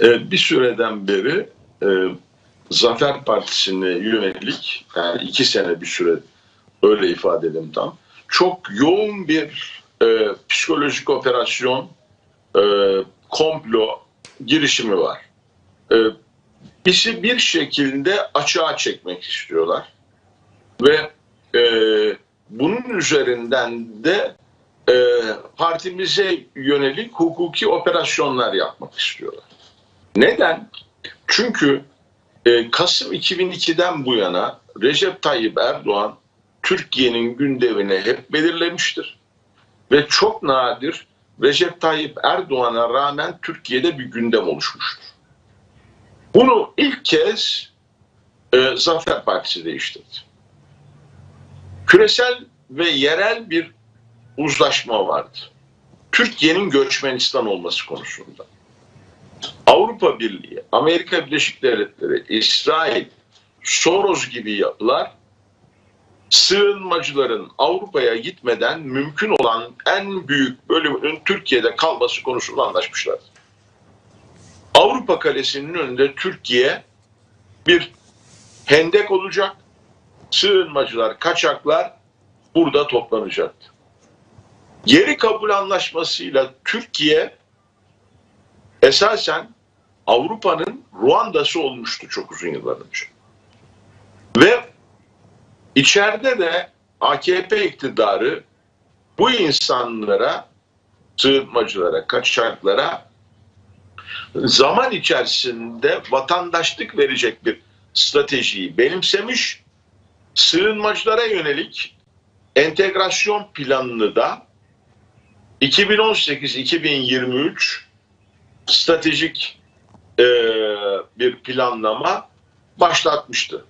Bir süreden beri e, Zafer Partisi'ne yönelik, yani iki sene bir süre öyle ifade edelim tam, çok yoğun bir e, psikolojik operasyon, e, komplo girişimi var. E, bizi bir şekilde açığa çekmek istiyorlar. Ve e, bunun üzerinden de e, partimize yönelik hukuki operasyonlar yapmak istiyorlar. Neden? Çünkü e, Kasım 2002'den bu yana Recep Tayyip Erdoğan Türkiye'nin gündemini hep belirlemiştir. Ve çok nadir Recep Tayyip Erdoğan'a rağmen Türkiye'de bir gündem oluşmuştur. Bunu ilk kez e, Zafer Partisi değiştirdi. Küresel ve yerel bir uzlaşma vardı. Türkiye'nin göçmenistan olması konusunda. Avrupa Birliği, Amerika Birleşik Devletleri, İsrail, Soros gibi yapılar sığınmacıların Avrupa'ya gitmeden mümkün olan en büyük bölümünün Türkiye'de kalması konusunda anlaşmışlar. Avrupa Kalesi'nin önünde Türkiye bir hendek olacak. Sığınmacılar, kaçaklar burada toplanacaktı. Geri kabul anlaşmasıyla Türkiye esasen Avrupa'nın Ruanda'sı olmuştu çok uzun yıllar önce. Ve içeride de AKP iktidarı bu insanlara, sığınmacılara, kaçaklara zaman içerisinde vatandaşlık verecek bir stratejiyi benimsemiş, sığınmacılara yönelik entegrasyon planını da 2018-2023 stratejik bir planlama başlatmıştı.